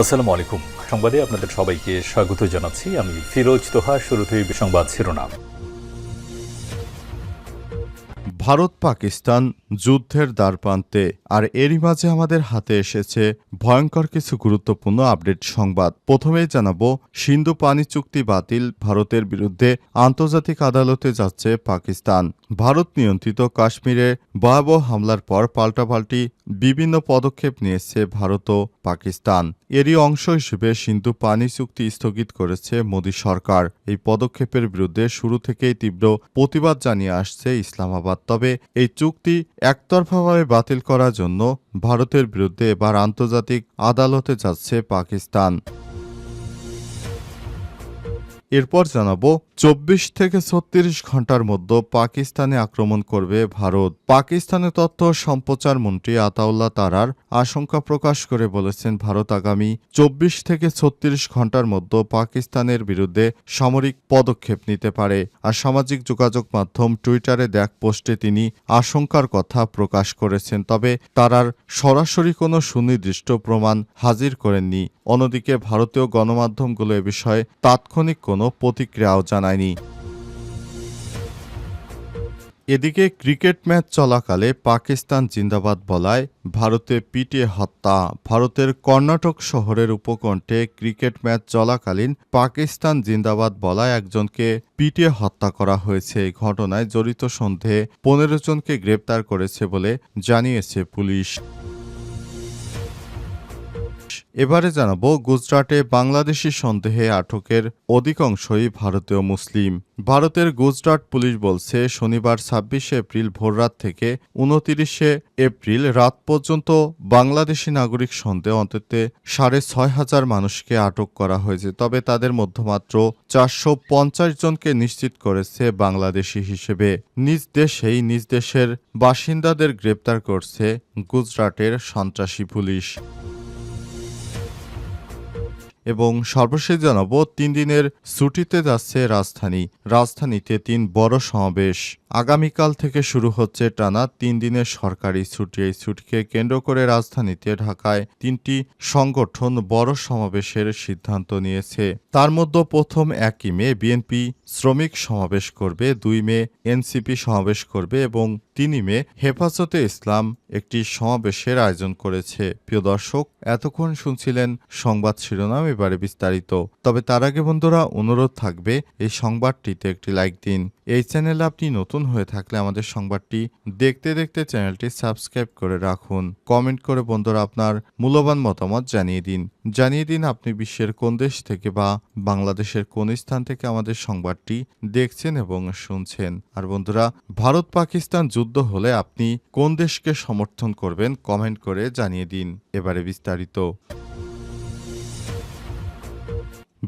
আসসালামু আলাইকুম সংবাদে আপনাদের সবাইকে স্বাগত জানাচ্ছি। আমি ফিরোজ তোহা, শুরুতেই সংবাদ শিরোনাম। ভারত, পাকিস্তান যুদ্ধের দ্বারপ্রান্তে, আর এরই মাঝে আমাদের হাতে এসেছে ভয়ঙ্কর কিছু গুরুত্বপূর্ণ আপডেট সংবাদ। প্রথমেই জানাব, সিন্ধু পানি চুক্তি বাতিল, ভারতের বিরুদ্ধে আন্তর্জাতিক আদালতে যাচ্ছে পাকিস্তান। ভারত নিয়ন্ত্রিত কাশ্মীরে ভয়াবহ হামলার পর পাল্টাপাল্টি বিভিন্ন পদক্ষেপ নিয়েছে ভারত ও পাকিস্তান। এরই অংশ হিসেবে সিন্ধু পানি চুক্তি স্থগিত করেছে মোদী সরকার। এই পদক্ষেপের বিরুদ্ধে শুরু থেকেই তীব্র প্রতিবাদ জানিয়ে আসছে ইসলামাবাদ। তবে এই চুক্তি একতরফাভাবে বাতিল করার জন্য ভারতের বিরুদ্ধে এবার আন্তর্জাতিক আদালতে যাচ্ছে পাকিস্তান। এরপর জানাব চব্বিশ থেকে ছত্রিশ ঘণ্টার মধ্যে পাকিস্তানে আক্রমণ করবে ভারত। পাকিস্তানের তথ্য সম্প্রচার মন্ত্রী আতাউল্লাহ তারার আশঙ্কা প্রকাশ করে বলেছেন, ভারত আগামী চব্বিশ থেকে ছত্রিশ ঘণ্টার মধ্যে পাকিস্তানের বিরুদ্ধে সামরিক পদক্ষেপ নিতে পারে। আর সামাজিক যোগাযোগ মাধ্যম টুইটারে দেখ পোস্টে তিনি আশঙ্কার কথা প্রকাশ করেছেন, তবে তারার সরাসরি কোনো সুনির্দিষ্ট প্রমাণ হাজির করেননি। অন্যদিকে ভারতীয় গণমাধ্যমগুলো এ বিষয়ে তাৎক্ষণিক কোনো প্রতিক্রিয়াও জানায়নি এদিকে ক্রিকেট ম্যাচ চলাকালে পাকিস্তান জিন্দাবাদ বলায় ভারতে পিটিয়ে হত্যা। ভারতের কর্ণাটক শহরের উপকণ্ঠে ক্রিকেট ম্যাচ চলাকালীন পাকিস্তান জিন্দাবাদ বলায় একজনকে পিটিয়ে হত্যা করা হয়েছে। এই ঘটনায় জড়িত সন্দেহে পনেরো জনকে গ্রেপ্তার করেছে বলে জানিয়েছে পুলিশ। এবারে জানাব গুজরাটে বাংলাদেশি সন্দেহে আটকের অধিকাংশই ভারতীয় মুসলিম। ভারতের গুজরাট পুলিশ বলছে, শনিবার ছাব্বিশে এপ্রিল ভোররাত থেকে উনতিরিশে এপ্রিল রাত পর্যন্ত বাংলাদেশি নাগরিক সন্দেহে অন্তত সাড়ে ছয় হাজার মানুষকে আটক করা হয়েছে। তবে তাদের মধ্যে মাত্র চারশো পঞ্চাশ জনকে নিশ্চিত করেছে বাংলাদেশি হিসেবে। নিজ দেশেই নিজ দেশের বাসিন্দাদের গ্রেপ্তার করছে গুজরাটের সন্ত্রাসী পুলিশ। এবং সর্বশেষ জানাব, তিন দিনের ছুটিতে যাচ্ছে রাজধানী। রাজধানীতে তিন বড় সমাবেশ। আগামীকাল থেকে শুরু হচ্ছে টানা তিন দিনের সরকারি ছুটি। এই ছুটিকে কেন্দ্র করে রাজধানীতে ঢাকায় তিনটি সংগঠন বড় সমাবেশের সিদ্ধান্ত নিয়েছে। তার মধ্যে প্রথম একই মে বিএনপি শ্রমিক সমাবেশ করবে, দুই মে এনসিপি সমাবেশ করবে এবং তিনি মে হেফাজতে ইসলাম একটি সমাবেশের আয়োজন করেছে। প্রিয় দর্শক, এতক্ষণ শুনছিলেন সংবাদ শিরোনাম এবারে বিস্তারিত। তবে তার আগে বন্ধুরা, অনুরোধ থাকবে এই সংবাদটিতে একটি লাইক দিন। এই চ্যানেলে আপনি নতুন হয়ে থাকলে আমাদের সংবাদটি দেখতে দেখতে চ্যানেলটি সাবস্ক্রাইব করে রাখুন। কমেন্ট করে বন্ধুরা আপনার মূল্যবান মতামত জানিয়ে দিন। জানিয়ে দিন আপনি বিশ্বের কোন দেশ থেকে বা বাংলাদেশের কোন স্থান থেকে আমাদের সংবাদটি দেখছেন এবং শুনছেন। আর বন্ধুরা ভারত পাকিস্তান যুদ্ধ হলে আপনি কোন দেশকে সমর্থন করবেন কমেন্ট করে জানিয়ে দিন। এবারে বিস্তারিত।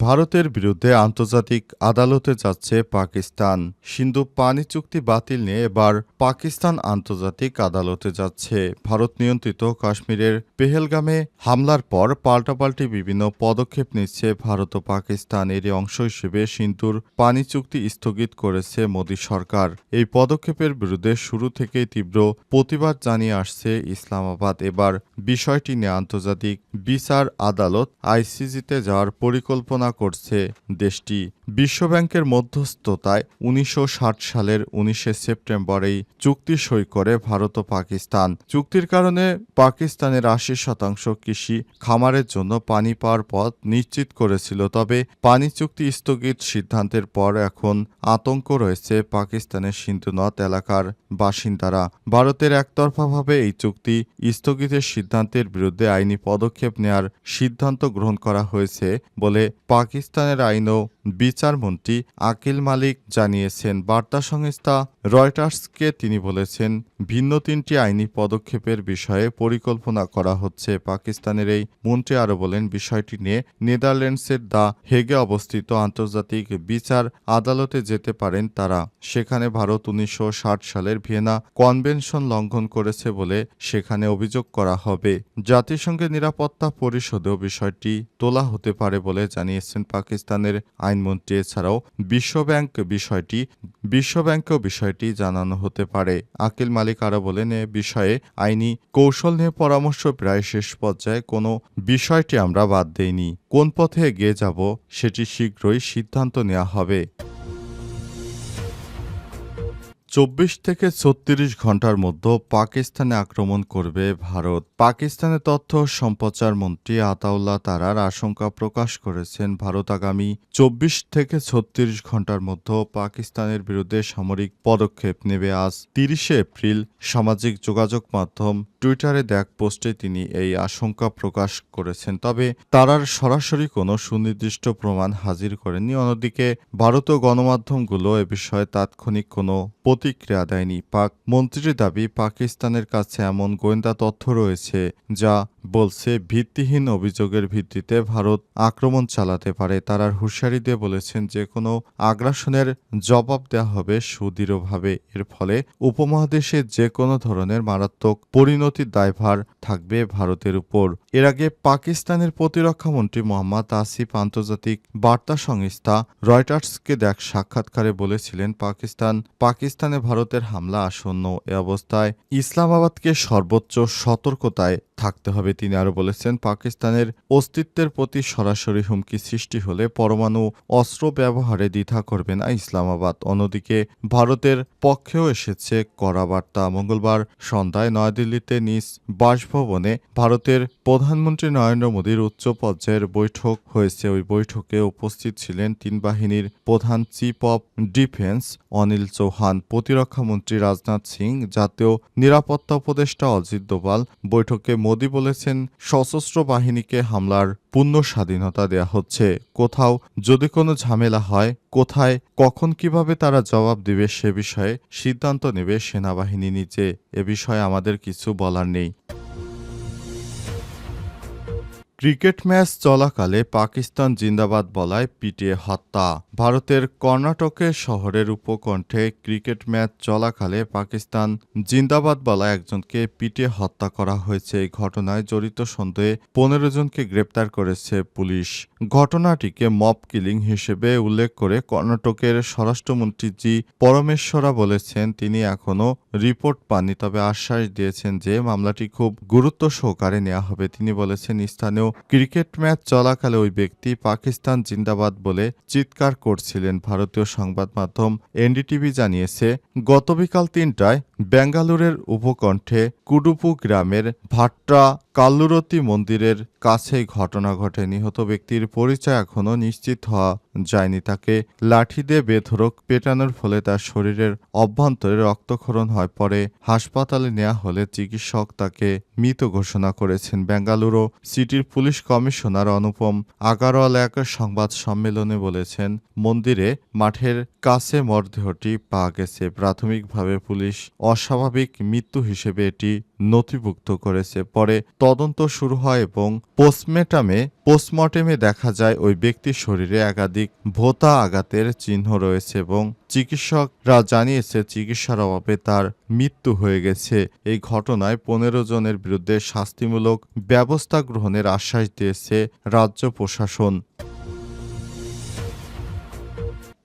ভারতের বিরুদ্ধে আন্তর্জাতিক আদালতে যাচ্ছে পাকিস্তান। সিন্ধু পানি চুক্তি বাতিল নিয়ে এবার পাকিস্তান আন্তর্জাতিক আদালতে যাচ্ছে। ভারত নিয়ন্ত্রিত কাশ্মীরের পেহেলগামে হামলার পর পাল্টাপাল্টি বিভিন্ন পদক্ষেপ নিচ্ছে ভারত ও পাকিস্তান। এরই অংশ হিসেবে সিন্ধুর পানি চুক্তি স্থগিত করেছে মোদী সরকার। এই পদক্ষেপের বিরুদ্ধে শুরু থেকেই তীব্র প্রতিবাদ জানিয়ে আসছে ইসলামাবাদ। এবার বিষয়টি নিয়ে আন্তর্জাতিক বিচার আদালত আইসিজিতে যাওয়ার পরিকল্পনা করছে দেশটি। বিশ্বব্যাংকের মধ্যস্থতায় উনিশশো ষাট সালের উনিশে সেপ্টেম্বর এই চুক্তি সই করে ভারত ও পাকিস্তান। চুক্তির কারণে পাকিস্তানের আশি শতাংশ কৃষি খামারের জন্য পানি পাওয়ার পথ নিশ্চিত করেছিল, তবে পানি চুক্তি স্থগিত সিদ্ধান্তের পর এখন আতঙ্ক রয়েছে পাকিস্তানের সিন্ধু নদ এলাকার বাসিন্দারা। ভারতের একতরফাভাবে এই চুক্তি স্থগিতের সিদ্ধান্তের বিরুদ্ধে আইনি পদক্ষেপ নেয়ার সিদ্ধান্ত গ্রহণ করা হয়েছে বলে পাকিস্তানের আইন ও বিচারমন্ত্রী আকিল মালিক জানিয়েছেন বার্তা সংস্থা রয়টার্সকে তিনি বলেছেন, ভিন্ন তিনটি আইনি পদক্ষেপের বিষয়ে পরিকল্পনা করা হচ্ছে। পাকিস্তানের এই মন্ত্রী আরও বলেন, বিষয়টি নিয়ে নেদারল্যান্ডসের দ্য হেগে অবস্থিত আন্তর্জাতিক বিচার আদালতে যেতে পারেন তারা। সেখানে ভারত উনিশশো ষাট সালের ভিয়েনা কনভেনশন লঙ্ঘন করেছে বলে সেখানে অভিযোগ করা হবে। জাতিসংঘের নিরাপত্তা পরিষদেও বিষয়টি তোলা হতে পারে বলে জানিয়েছেন পাকিস্তানের আইনমন্ত্রী। এছাড়াও বিশ্বব্যাংক বিষয়টি, বিশ্বব্যাংকও বিষয়টি বিষয়টি জানানো হতে পারে। আকিল মালিক আরও বলেন, এ বিষয়ে আইনি কৌশল নিয়ে পরামর্শ প্রায় শেষ পর্যায়ে কোনো বিষয়টি আমরা বাদ দেইনি। কোন পথে এগিয়ে যাব, সেটি শীঘ্রই সিদ্ধান্ত নেওয়া হবে। চব্বিশ থেকে ছত্রিশ ঘণ্টার মধ্যে পাকিস্তানে আক্রমণ করবে ভারত। পাকিস্তানের তথ্য সম্প্রচার মন্ত্রী আতাউল্লাহ তারার আশঙ্কা প্রকাশ করেছেন ভারত আগামী চব্বিশ থেকে ছত্রিশ ঘণ্টার মধ্যে পাকিস্তানের বিরুদ্ধে সামরিক পদক্ষেপ নেবে। আজ তিরিশে এপ্রিল সামাজিক যোগাযোগ মাধ্যম টুইটারে দেখ পোস্টে তিনি এই আশঙ্কা প্রকাশ করেছেন। তবে তারার সরাসরি কোনো সুনির্দিষ্ট প্রমাণ হাজির করেননি। অন্যদিকে ভারতীয় গণমাধ্যমগুলো এ বিষয়ে তাৎক্ষণিক কোনো প্রতিক্রিয়া দেয়নি। পাক মন্ত্রীর দাবি, পাকিস্তানের কাছে এমন গোয়েন্দা তথ্য রয়েছে যা বলছে ভিত্তিহীন অভিযোগের ভিত্তিতে ভারত আক্রমণ চালাতে পারে। তারার হুঁশিয়ারি দিয়ে বলেছেন যে কোনো আগ্রাসনের জবাব দেওয়া হবে সুদৃঢ়ভাবে। এর ফলে উপমহাদেশে যে কোনো ধরনের মারাত্মক পরিণতির দায়ভার থাকবে ভারতের উপর। এর আগে পাকিস্তানের প্রতিরক্ষামন্ত্রী মোহাম্মদ আসিফ আন্তর্জাতিক বার্তা সংস্থা রয়টার্সকে দেখ সাক্ষাৎকারে বলেছিলেন, পাকিস্তান, পাকিস্তানে ভারতের হামলা আসন্ন এ অবস্থায় ইসলামাবাদকে সর্বোচ্চ সতর্কতায় থাকতে হবে। তিনি আরও বলেছেন, পাকিস্তানের অস্তিত্বের প্রতি সরাসরি হুমকি সৃষ্টি হলে পরমাণু অস্ত্র ব্যবহারে দ্বিধা করবে না ইসলামাবাদ। অন্যদিকে, ভারতের পক্ষেও এসেছে কড়া বার্তা। মঙ্গলবার সন্ধ্যায় নয়াদিল্লিতে নিজ বাসভবনে ভারতের প্রধানমন্ত্রী নরেন্দ্র মোদীর উচ্চ পর্যায়ের বৈঠক হয়েছে। ওই বৈঠকে উপস্থিত ছিলেন তিন বাহিনীর প্রধান chief of defence Anil Chauhan, প্রতিরক্ষা মন্ত্রী রাজনাথ সিং, জাতীয় নিরাপত্তা উপদেষ্টা অজিত দোভাল। বৈঠকে মোদী বলেছেন, সশস্ত্র বাহিনীকে হামলার পূর্ণ স্বাধীনতা দেয়া হচ্ছে। কোথাও যদি কোনো ঝামেলা হয়, কোথায়, কখন কীভাবে তারা জবাব দিবে সে বিষয়ে সিদ্ধান্ত নেবে সেনাবাহিনী নিচে। এ বিষয়ে আমাদের কিছু বলার নেই। ক্রিকেট ম্যাচ চলাকালে পাকিস্তান জিন্দাবাদ বলায় পিটিয়ে হত্যা। ভারতের কর্ণাটকের শহরের উপকণ্ঠে ক্রিকেট ম্যাচ চলাকালে পাকিস্তান জিন্দাবাদ বলায় একজনকে পিটিয়ে হত্যা করা হয়েছে। এই ঘটনায় জড়িত সন্দেহে পনেরো জনকে গ্রেপ্তার করেছে পুলিশ। ঘটনাটিকে মব কিলিং হিসেবে উল্লেখ করে কর্ণাটকের স্বরাষ্ট্রমন্ত্রী জি পরমেশ্বরা বলেছেন, তিনি এখনও রিপোর্ট পাননি, তবে আশ্বাস দিয়েছেন যে মামলাটি খুব গুরুত্ব সহকারে নেওয়া হবে। তিনি বলেছেন, স্থানীয় ক্রিকেট ম্যাচ চলাকালে ওই ব্যক্তি পাকিস্তান জিন্দাবাদ বলে চিৎকার করছিলেন ভারতীয় সংবাদ মাধ্যম এনডিটিভি জানিয়েছে গত বিকাল তিনটায় বেঙ্গালুরের উপকণ্ঠে কুডুপু গ্রামের ভাট্টা কাল্লুরতি মন্দিরের কাছেই ঘটনা ঘটে। নিহত ব্যক্তির পরিচয় এখনও নিশ্চিত হওয়া যায়নি। তাকে লাঠি দিয়ে বেধরক পেটানোর ফলে তার শরীরের অভ্যন্তরে রক্তক্ষরণ হয়। পরে হাসপাতালে নেওয়া হলে চিকিৎসক তাকে মৃত ঘোষণা করেছেন। বেঙ্গালুরু সিটির পুলিশ কমিশনার অনুপম আগারওয়াল এক সংবাদ সম্মেলনে বলেছেন, মন্দিরে মাঠের কাছে মরদেহটি পাওয়া গেছে। প্রাথমিকভাবে পুলিশ অস্বাভাবিক মৃত্যু হিসেবে এটি নথিভুক্ত করেছে। পরে তদন্ত শুরু হয় এবং পোস্টমেটামে পোস্টমর্টেমে দেখা যায় ওই ব্যক্তির শরীরে একাধিক ভোতা আঘাতের চিহ্ন রয়েছে এবং চিকিৎসকরা জানিয়েছে চিকিৎসার অভাবে তার মৃত্যু হয়ে গেছে। এই ঘটনায় পনেরো জনের বিরুদ্ধে শাস্তিমূলক ব্যবস্থা গ্রহণের আশ্বাস দিয়েছে রাজ্য প্রশাসন।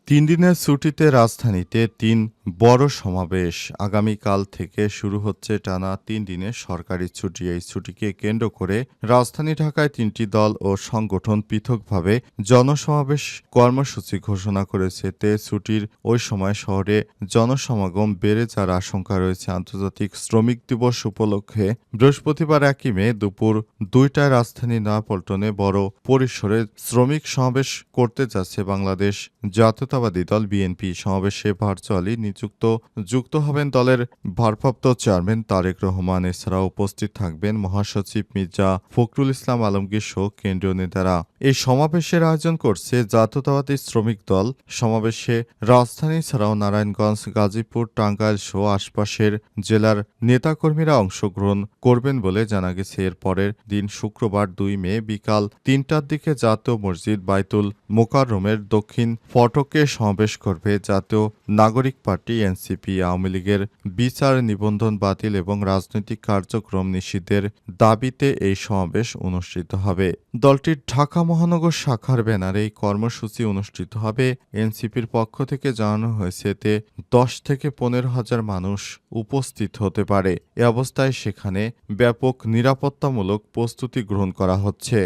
তিন দিনের ছুটিতে রাজধানীতে তিন বড় সমাবেশ আগামীকাল থেকে শুরু হচ্ছে টানা তিন দিনের সরকারি ছুটি। এই ছুটিকে কেন্দ্র করে রাজধানী ঢাকায় তিনটি দল ও সংগঠন পৃথকভাবে জনসমাবেশ কর্মসূচি ঘোষণা করেছে। তে ছুটির ওই সময় শহরে জনসমাগম বেড়ে যাওয়ার আশঙ্কা রয়েছে। আন্তর্জাতিক শ্রমিক দিবস উপলক্ষে বৃহস্পতিবার একই মে দুপুর দুইটায় রাজধানী নয়াপল্টনে বড় পরিসরে শ্রমিক সমাবেশ করতে যাচ্ছে বাংলাদেশ জাতীয়তাবাদী দল বিএনপি। সমাবেশে ভার্চুয়ালি নিযুক্ত, যুক্ত হবেন দলের ভারপ্রাপ্ত চেয়ারম্যান তারেক রহমান। এছাড়া উপস্থিত থাকবেন মহাসচিব মির্জা ফখরুল ইসলাম আলমগীর সহ কেন্দ্রীয় নেতারা। এই সমাবেশের আয়োজন করছে জাতীয়তাবাদী শ্রমিক দল। সমাবেশে রাজধানী ছাড়াও নারায়ণগঞ্জ, গাজীপুর, টাঙ্গাইল সহ আশপাশের জেলার নেতাকর্মীরা অংশগ্রহণ করবেন বলে জানা গেছে। এর পরের দিন শুক্রবার দুই মে বিকাল তিনটার দিকে জাতীয় মসজিদ বাইতুল মোকাররমের দক্ষিণ ফটকে সমাবেশ করবে জাতীয় নাগরিক পার্টি এনসিপি। আওয়ামী লীগের বিচার নিবন্ধন বাতিল এবং রাজনৈতিক কার্যক্রম নিষিদ্ধের দাবিতে এই সমাবেশ অনুষ্ঠিত হবে। দলটির ঢাকা মহানগর শাখার ব্যানারে এই কর্মসূচি অনুষ্ঠিত হবে। এনসিপির পক্ষ থেকে জানানো হয়েছে এতে দশ থেকে পনেরো হাজার মানুষ উপস্থিত হতে পারে। এ অবস্থায় সেখানে ব্যাপক নিরাপত্তামূলক প্রস্তুতি গ্রহণ করা হচ্ছে।